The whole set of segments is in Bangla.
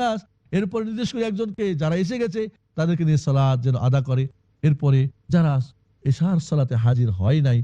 নাস এরপর নির্দেশ করে একজনকে যারা এসে গেছে, তাদেরকে নিয়ে সালাদ যেন আদা করে। এরপরে যারা এশার সালাতে হাজির হয় নাই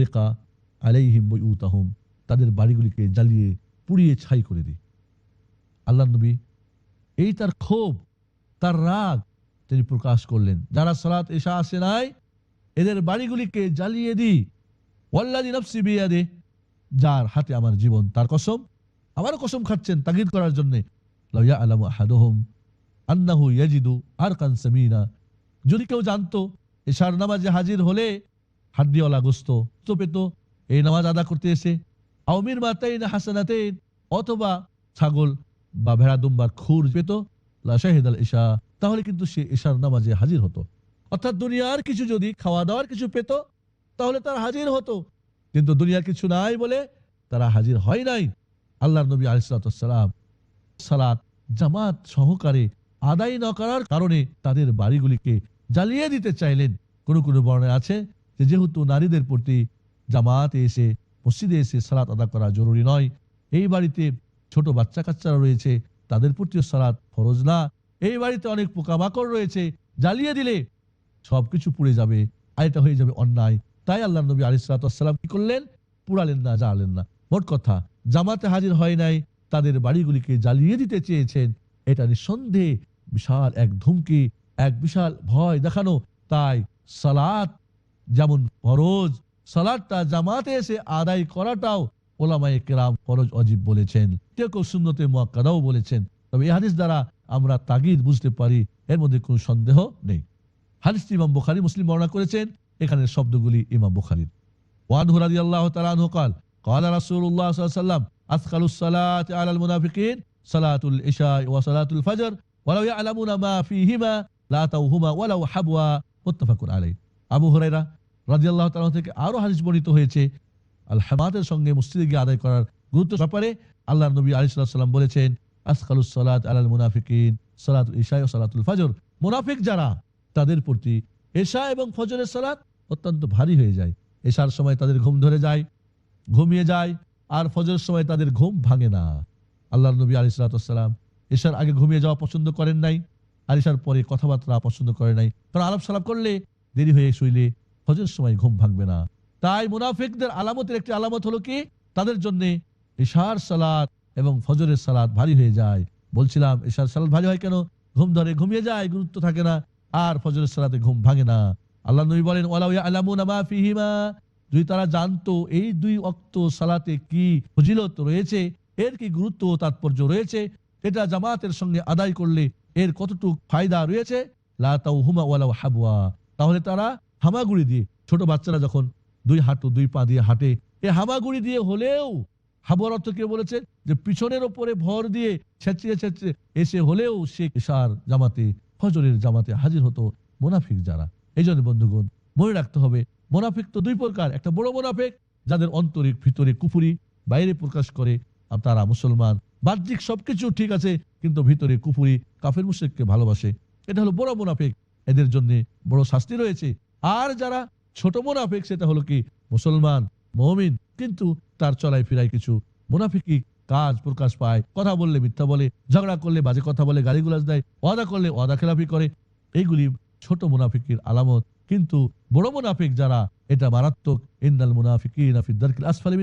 রেকা আলাইহিম তাদের বাড়িগুলিকে জ্বালিয়ে, পুড়িয়ে ছাই করে দিই আল্লাহ নবী এই তার ক্ষোভ, তার রাগ তিনি প্রকাশ করলেন। যারা সালাত এশা আসে নাই, এদের বাড়িগুলিকে জ্বালিয়ে দিই ওয়াল্লাদি নফসি বিয়াদে, যার হাতে আমার জীবন, তার কসম। আবারও কসম খাচ্ছেন তাগিদ করার জন্যে। ইয়াজিদু আর কান সামিনা। যদি কেউ জানতো, এশার নামাজে হাজির হলে হাড্ডিওয়ালা গোস্ত তো পেত, এই নামাজ আদা করতে এসে। আউমির মাতাইন হাসানাতেন, অথবা ছাগল বা ভেড়া দুম্বার খুর পেত, লা শাহিদ আল ইশা। তাহলে কিন্তু সে এশার নামাজে হাজির হতো। অর্থাৎ দুনিয়ার কিছু যদি খাওয়া দাওয়ার কিছু পেত, তাহলে তার হাজির হতো। কিন্তু দুনিয়ার কিছু নাই বলে তারা হাজির হয় নাই। আল্লাহ নবী আলিসালাম সালাত জামাত সহকারে আদায় না করার কারণে তাদের বাড়িগুলিকে জ্বালিয়ে দিতে চাইলেন। কোনো কোনো বর্ণে আছে যে যেহেতু নারীদের প্রতি জামাতে এসে, মসজিদে এসে সালাত আদা করা জরুরি নয়, এই বাড়িতে ছোট বাচ্চা কাচ্চারা রয়েছে, তাদের প্রতিও সালাত ফরজ না। এই বাড়িতে অনেক পোকামাকড় রয়েছে, জ্বালিয়ে দিলে সবকিছু পুড়ে যাবে আর এটা হয়ে যাবে অন্যায়। তাই আল্লাহ নবী আলিসালাম কি করলেন? পুড়ালেন না জ্বালেন না। মোট কথা জামাতে হাজির হয় নাই, তাদের বাড়িগুলিকে জ্বালিয়ে দিতে চেয়েছেন। এটা নিঃসন্দেহে বিশাল এক ধুমকি, এক বিশাল ভয় দেখানো। তাই সালাত যেমন ফরজ সালাদটা জামাতে এসে আদায় করাটাও ওলামায়ে কেরাম ফরজ অজীব বলেছেন। কেউ কেউ শূন্যতে মোয়াক্কাদাও বলেছেন। তবে এই হাদিস দ্বারা আমরা তাগিদ বুঝতে পারি, এর মধ্যে কোনো সন্দেহ নেই। হাদিসটি ইমাম বুখারী, মুসলিম বর্ণনা করেছেন। এখানের শব্দগুলি ইমাম বুখারীর। ওয়ান হুরাদি আল্লাহ তালানহু কাল قال رسول الله صلى الله عليه وسلم أثقل الصلاة على المنافقين صلاة العشاء وصلاة الفجر ولو يعلمون ما فيهما لا توهما ولو حبوا متفق عليه আবু হুরাইরা রাদিয়াল্লাহু তাআলা থেকে আরো হাদিস বর্ণিত হয়েছে আল হামাদের সঙ্গে মসজিদে গিয়ে আদায় করার গুরুত্ব ব্যাপারে আল্লাহ নবী আলাইহিস সালাম বলেছেন আসকালুস সালাত আলাল মুনাফিকিন সালাতুল ইশা ও সালাতুল ফজর মুনাফিক যারা তাদের প্রতি এশা এবং ফজরের সালাত অত্যন্ত ভারী হয়ে যায় এশার সময় তাদের ঘুম ধরে যায় ঘুমিয়ে যায়, আর ফজরের সময় তাদের ঘুম ভাঙে না। আল্লাহ নবী আলি সালাতাম আগে ঘুমিয়ে যাওয়া পছন্দ করেন নাই, আর পরে কথাবার্তা পছন্দ করে নাই। কারণ আলাপ সালাপ করলে দেরি হয়ে শুইলে ফজরের সময় ঘুম ভাঙবে না। তাই মুনাফিকদের আলামতের একটি আলামত হলো কি? তাদের জন্য ইশার সালাত এবং ফজরের সালাদ ভারী হয়ে যায়। বলছিলাম ইশার সালাদ ভারী হয় কেন? ঘুম ধরে ঘুমিয়ে যায়, গুরুত্ব থাকে না, আর ফজরের সালাতে ঘুম ভাঙে না। আল্লাহ নবী বলেন, ওয়ালাউ ইয়ালামুনা মা ফিহিমা যদি তারা জানতো এই দুই অক্ত সালাতে কি ফজিলত রয়েছে, এর কি গুরুত্ব ও তাৎপর্য রয়েছে, এটা জামাতের সঙ্গে আদায় করলে এর কতটুক ফায়দা রয়েছে? হাবওয়া। তাহলে তারা হামাগুড়ি দিয়ে, ছোট বাচ্চারা যখন দুই হাঁটু দুই পা দিয়ে হাঁটে এই হামাগুড়ি দিয়ে হলেও হাবুয়ার অর্থ কে বলেছে? যে পিছনের ওপরে ভর দিয়ে ছেঁচিয়ে ছেঁচিয়ে এসে হলেও সে ইশার জামাতে, ফজরের জামাতে হাজির হতো মোনাফিক যারা। এই জন্য বন্ধুগণ, মনে রাখতে হবে মোনাফিক তো দুই প্রকার, একটা বড় মোনাফিক, যাদের অন্তরিক ভিতরে কুফুরি, বাইরে প্রকাশ করে, আর তারা মুসলমান। বাহ্যিক সবকিছু ঠিক আছে, কিন্তু ভিতরে কুফুরি, কাফের মুশেককে ভালোবাসে। এটা হলো বড় মুনাফিক, এদের জন্য বড় শাস্তি রয়েছে। আর যারা ছোট মুনাফিক, সেটা হলো কি? মুসলমান, মমিন, কিন্তু তার চলাই ফিরায় কিছু মুনাফিকি কাজ প্রকাশ পায়। কথা বললে মিথ্যা বলে, ঝগড়া করলে বাজে কথা বলে, গালিগুলাজ দেয়, ওয়াদা করলে ওয়াদা খেলাফি করে। এইগুলি ছোট মুনাফিকের আলামত। কিন্তু বড় মুনাফিক যারা, এটা মারাত্মক। ইন্দাল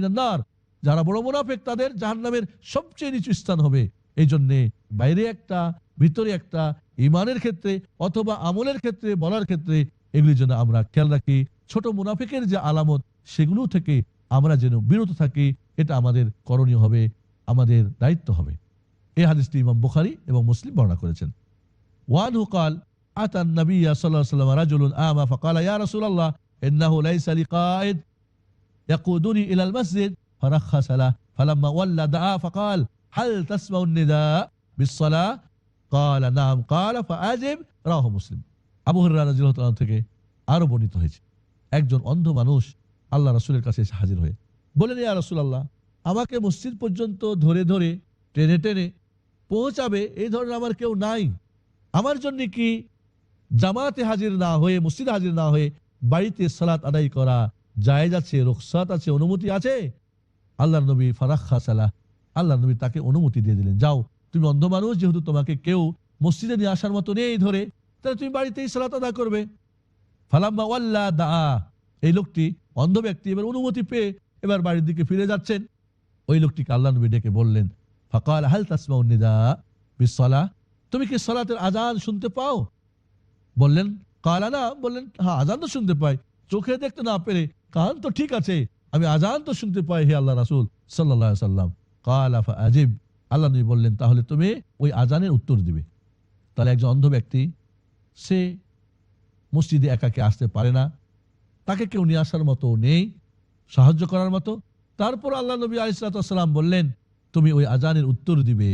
নার। যারা বড় মুনাফিক, তাদের জাহান্নামের সবচেয়ে নিচু স্থান হবে। এই জন্যে বাইরে একটা, ভিতরে একটা ইমানের ক্ষেত্রে অথবা আমলের ক্ষেত্রে বলার ক্ষেত্রে এগুলি যেন আমরা খেয়াল রাখি। ছোট মুনাফিকের যে আলামত, সেগুলো থেকে আমরা যেন বিরত থাকি, এটা আমাদের করণীয় হবে, আমাদের দায়িত্ব হবে। এই হাদিসটি ইমাম বুখারী এবং মুসলিম বর্ণনা করেছেন। ওয়ান হুকাল أتى النبي صلى الله عليه وسلم رجل آمى فقال يا رسول الله إنه ليس لي قائد يقودني إلى المسجد فرخص له فلما ولى دعا فقال هل تسمع النداء بالصلاة قال نعم قال فأجب রাহ মুসলিম আবু হুরায়রা রাদিয়াল্লাহু তাআলা থেকে আরো বর্ণিত হয়েছে একজন অন্ধ মানুষ আল্লাহ রাসূলের কাছে এসে হাজির হয়ে বলেন ইয়া রাসূলুল্লাহ আমাকে মসজিদ পর্যন্ত ধরে ধরে টেনে টেনে পৌঁছাবে এই ধরনের আমার কেউ নাই আমার জন্য কি জামাতে হাজির না হয়ে, মসজিদ হাজির না হয়ে বাড়িতে সালাত আদায় করা জায়েজ আছে, রুখসাত আছে, অনুমতি আছে? আল্লাহ নবী ফারাক্খা সালাহ আল্লাহ নবী তাকে অনুমতি দিয়ে দিলেন। যাও, তুমি অন্ধ মানুষ, যেহেতু তোমাকে কেউ মসজিদে নিয়ে আসার মতো নেই ধরে, তাহলে তুমি বাড়িতেই সালাত আদা করবে। ফালাম্মা ওয়াল্লা দা এই লোকটি অন্ধ ব্যক্তি, এবার অনুমতি পেয়ে এবার বাড়ির দিকে ফিরে যাচ্ছেন। ওই লোকটিকে আল্লাহ নবী ডেকে বললেন, ফাকাল, হাল তাসমাউন নিদা বিসলা তুমি কি সালাতের আজান শুনতে পাও? বললেন, কালা না বললেন হ্যাঁ আজান তো শুনতে পাই। চোখে দেখতে না পেরে কান তো ঠিক আছে, আমি আজান তো শুনতে পাই হে আল্লাহ রাসুল সাল্লাহ সাল্লাম কালাফা আজিব। আল্লাহ নবী বললেন, তাহলে তুমি ওই আজানের উত্তর দিবে। তাহলে একজন অন্ধ ব্যক্তি, সে মসজিদে একাকে আসতে পারে না। তাকে কেউ নিয়ে আসার মতো নেই, সাহায্য করার মতো। তারপর আল্লাহ নবী আলিসাল্লাম বললেন, তুমি ওই আজানের উত্তর দিবে।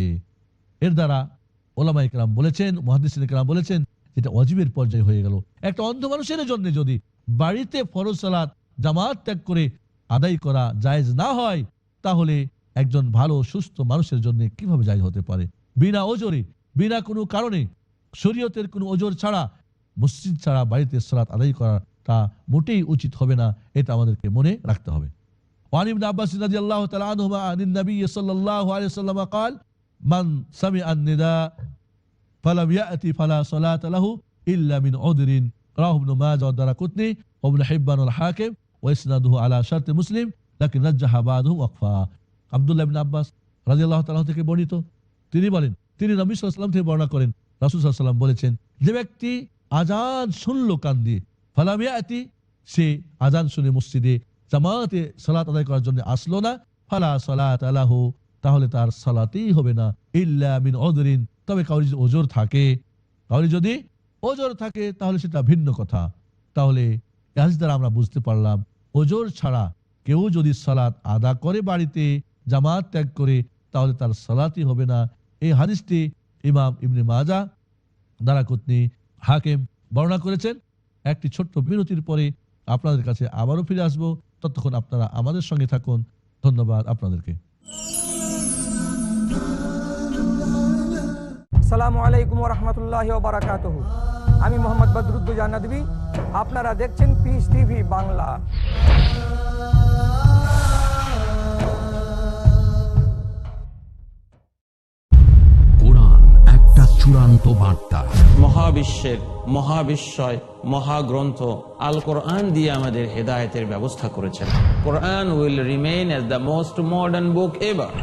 এর দ্বারা ওলামা ইকরাম বলেছেন মহাদিস বলেছেন যেটা অজীবের পর্যায়ে হয়ে গেল একটা অন্ধ মানুষের জন্য যদি বাড়িতে ফরজ সালাত জামাত ত্যাগ করে আদায় করা জায়েজ না হয় তাহলে একজন ভালো সুস্থ মানুষের জন্য কিভাবে জায়েজ হতে পারে বিনা ওজরে বিনা কোনো কারণে শরীয়তের কোনো ওজোর ছাড়া মসজিদ ছাড়া বাড়িতে সালাত আদায় করা তা মোটেই উচিত হবে না এটা আমাদেরকে মনে রাখতে হবে وعن ابن عباس رضي الله تعالى عنهما عن النبي صلى الله عليه وسلم قال من سمع النداء ফালাম ইয়াতি ফালা সালাত লাহু ইল্লা মিন উদরিন রাহু ইবনে মাজাহ দ্বারা কুতনি ওয়া ইবনে হিব্বান আল হাকিম ওয়া ইসনাদুহু আলা শার্ত মুসলিম লাকিন রাজ্জাহা বাদহু ওয়াকফা আব্দুল্লাহ ইবনে আব্বাস রাদিয়াল্লাহু তাআলা থেকে বর্ণিত। তিনি বলেন, তিনি নবী সাল্লাল্লাহু আলাইহি ওয়াসাল্লাম থেকে বর্ণনা করেন, রাসূল সাল্লাল্লাহু আলাইহি ওয়াসাল্লাম বলেছেন, যে ব্যক্তি আজান শুনল কান দিয়ে, ফালাম ইয়াতি, সে আজান শুনে মসজিদে জামাতে সালাত আদায় করার জন্য আসলো না, ফালা সালাত আলাহু, তাহলে তার সালাতেই হবে না, ইল্লা মিন অদরিন তবে কাউরি ওজোর থাকে কাউরি যদি ওজোর থাকে, তাহলে সেটা ভিন্ন কথা। তাহলে এহাজ দ্বারা আমরা বুঝতে পারলাম, ওজোর ছাড়া কেউ যদি সালাত আদা করে বাড়িতে, জামাত ত্যাগ করে, তাহলে তার সালাতই হবে না। এই হাদিসটি ইমাম ইবনে মাজা দ্বারা দারাকুতনি হাকিম বর্ণনা করেছেন। একটি ছোট্ট বিরতির পরে আপনাদের কাছে আবারও ফিরে আসব। ততক্ষণ আপনারা আমাদের সঙ্গে থাকুন। ধন্যবাদ আপনাদেরকে। সালামু আলাইকুম রহমতুল্লাহ বারাকাত আমি মোহাম্মদ বদরুদ্দুজা নদী আপনারা দেখছেন পিস টিভি বাংলা। কোরআন একটা চূড়ান্ত বার্তা। মহাবিশ্বের মহাবিশ্বয় মহাগ্রন্থ আল কোরআন দিয়ে আমাদের হেদায়েতের ব্যবস্থা করেছেন। Quran will remain as the most modern book ever.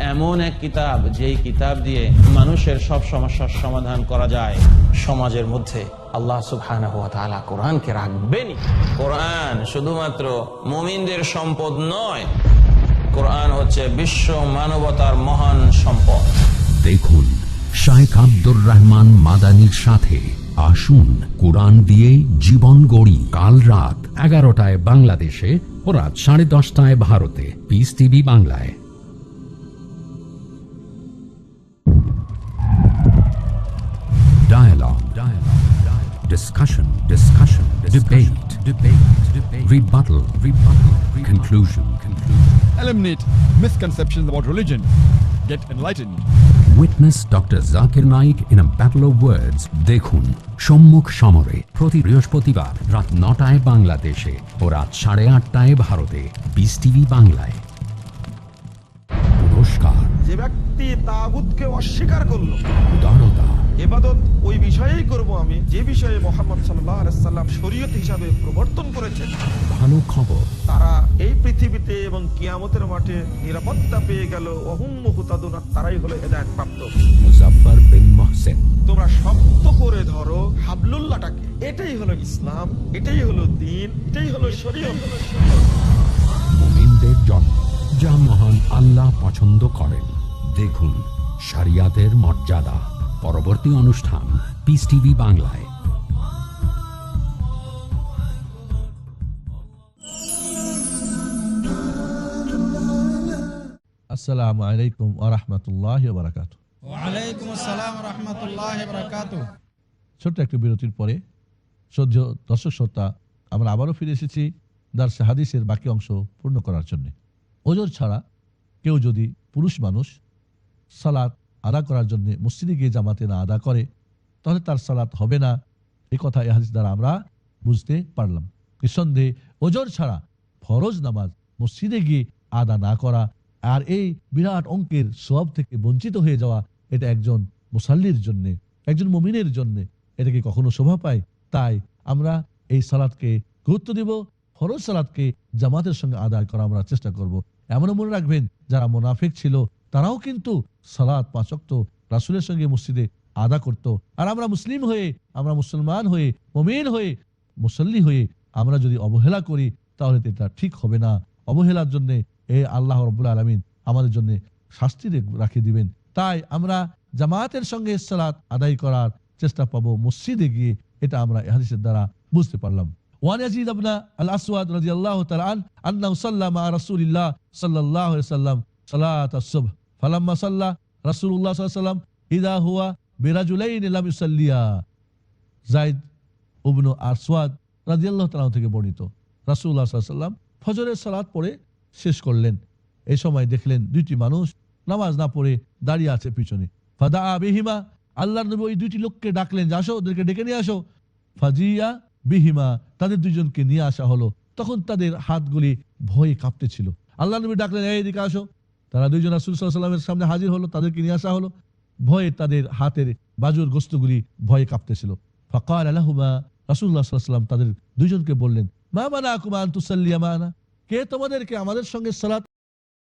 এমন এক কিতাব, যেই কিতাব দিয়ে মানুষের সব সমস্যার সমাধান করা যায় সমাজের মধ্যে। আল্লাহ তাআলা কোরআনকে রাখবেনই। কোরআন শুধুমাত্র মুমিনদের সম্পদ নয়, কোরআন হচ্ছে বিশ্ব মানবতার মহান সম্পদ। দেখুন শাইখ আব্দুর রহমান মাদানির সাথে আসুন কোরআন দিয়ে জীবন গড়ি। কাল রাত এগারোটায় বাংলাদেশে ও রাত সাড়ে দশটায় ভারতে। পিস টিভি বাংলায়। Dialogue. Discussion. Discussion. Debate. Debate. Debate. Rebuttal. Rebuttal. rebuttal Conclusion. Conclusion. eliminate misconceptions about religion, get enlightened. Witness doctor Zakir Naik in a battle of words দেখুন সম্মুখ সমরে প্রতি বৃহস্পতিবার রাত নটায় বাংলাদেশে ও রাত সাড়ে আটটায় ভারতে বিস টিভি বাংলায় পুরস্কার যে ব্যক্তি তাগুতকে অস্বীকার করল উদারতা এবাদত ওই বিষয়েই করব আমি। যে বিষয়ে মোহাম্মদ সাল্লাম শরীয়ত হিসাবে প্রবর্তন করেছেন ভালো খবর। তারা এই পৃথিবীতে এবং কিয়ামতের মাঠে নিরাপত্তা পেয়ে গেল। অহুম মুহতাদুন আর তারাই হলো হেদায়ত প্রাপ্ত মুজাফর বিন মহসেন। তোমরা শক্ত করে ধরো হাবলুল্লাহটাকে। এটাই হলো ইসলাম এটাই হলো দিন এটাই হলো শরীয়ত। মুমিনদের জন্ম যা মহান আল্লাহ পছন্দ করেন। দেখুন শরিয়াতের মর্যাদা। পরবর্তী অনুষ্ঠান পিস টিভি বাংলায়। আসসালামু আলাইকুম আরহামতুল্লাহ বারাকাত ওয়ালাইকুম আসসালাম রহমতুল্লাহ বরকাত ছোট্ট একটু বিরতির পরে সদ্য দর্শক শ্রোতা আমরা আবারও ফিরে এসেছি দার্সে হাদিসের বাকি অংশ পূর্ণ করার জন্য। ওজোর ছাড়া কেউ যদি পুরুষ মানুষ সালাত আদা করার জন্য মসজিদে গিয়ে জামাতে না আদা করে, তাহলে তার সালাত হবে না। এই কথা হাদিস দ্বারা আমরা বুঝতে পারলাম। নিঃসন্দেহে ওজোর ছাড়া ফরজ নামাজ মসজিদে গিয়ে আদা না করা আর এই বিরাট অঙ্কের সব থেকে বঞ্চিত হয়ে যাওয়া, এটা একজন মুসাল্লির জন্য, একজন মমিনের জন্য এটা কি কখনো শোভা পায়? তাই আমরা এই সালাদকে গুরুত্ব দিব, ফরজ সালাদকে জামাতের সঙ্গে আদায় করা আমরা চেষ্টা করব। এমনও মনে রাখবেন, যারা মোনাফিক ছিল তারাও কিন্তু সালাদ পাঁচক্ত রাসুলের সঙ্গে মসজিদে আদা করত। আর আমরা মুসলিম হয়ে, আমরা মুসলমান হয়ে, মমিন হয়ে, মুসল্লি হয়ে আমরা যদি অবহেলা করি, তাহলে এটা ঠিক হবে না। অবহেলার জন্য এ আল্লাহ রবুল আলমিন আমাদের জন্য শাস্তি রে- রাখিয়ে দিবেন। তাই আমরা জামায়াতের সঙ্গে সালাত আদায় করার চেষ্টা পাবো মসজিদে গিয়ে, এটা আমরা এ হাদিসের দ্বারা বুঝতে পারলাম। ওয়ান ইয়াজিদ ইবনে আল আসওয়াদ রাদিয়াল্লাহু তাআলা আন, আন্নাহু সাল্লা মা রাসূলিল্লাহ সাল্লাল্লাহু আলাইহি সাল্লাম সালাত আস-সুবহ। ফালাম্মা সাল্লা রাসূলুল্লাহ সাল্লাল্লাহু আলাইহি সাল্লাম ইদা হুয়া বিরাজুলাইন লাম ইউসাল্লিয়া। জাইদ ইবনু আসওয়াদ রাদিয়াল্লাহু তাআলা থেকে বর্ণিত। আলাইহি সাল্লাম ফজরের সালাত পড়ে শেষ করলেন। এই সময় দেখলেন দুইটি মানুষ নামাজ না পড়ে দাঁড়িয়ে আছে পিছনে। ফাদা বিহিমা আল্লাহ নবী ওই দুইটি লোককে ডাকলেন, যে আসো, ওদেরকে ডেকে নিয়ে আসো। ফাজিয়া বিহিমা তাদের দুইজনকে নিয়ে আসা হলো। তখন তাদের হাতগুলি ভয়ে কাঁপতেছিল। আল্লাহ নবী ডাকলেন, এই দিকে আসো। তারা দুইজন রাসুল সাল্লামের সামনে হাজির হলো, তাদেরকে নিয়ে আসা হলো। ভয়ে তাদের হাতের বাজুর গোস্তগুলি ভয়ে কাঁপতেছিল। ফকর আলাহুমা রাসুল্লাহ সাল্লাম তাদের দুইজনকে বললেন, মা মানা আকুমা আন্তুসাল্লিয়া মানা? কে তোমাদেরকে আমাদের সঙ্গে সালাত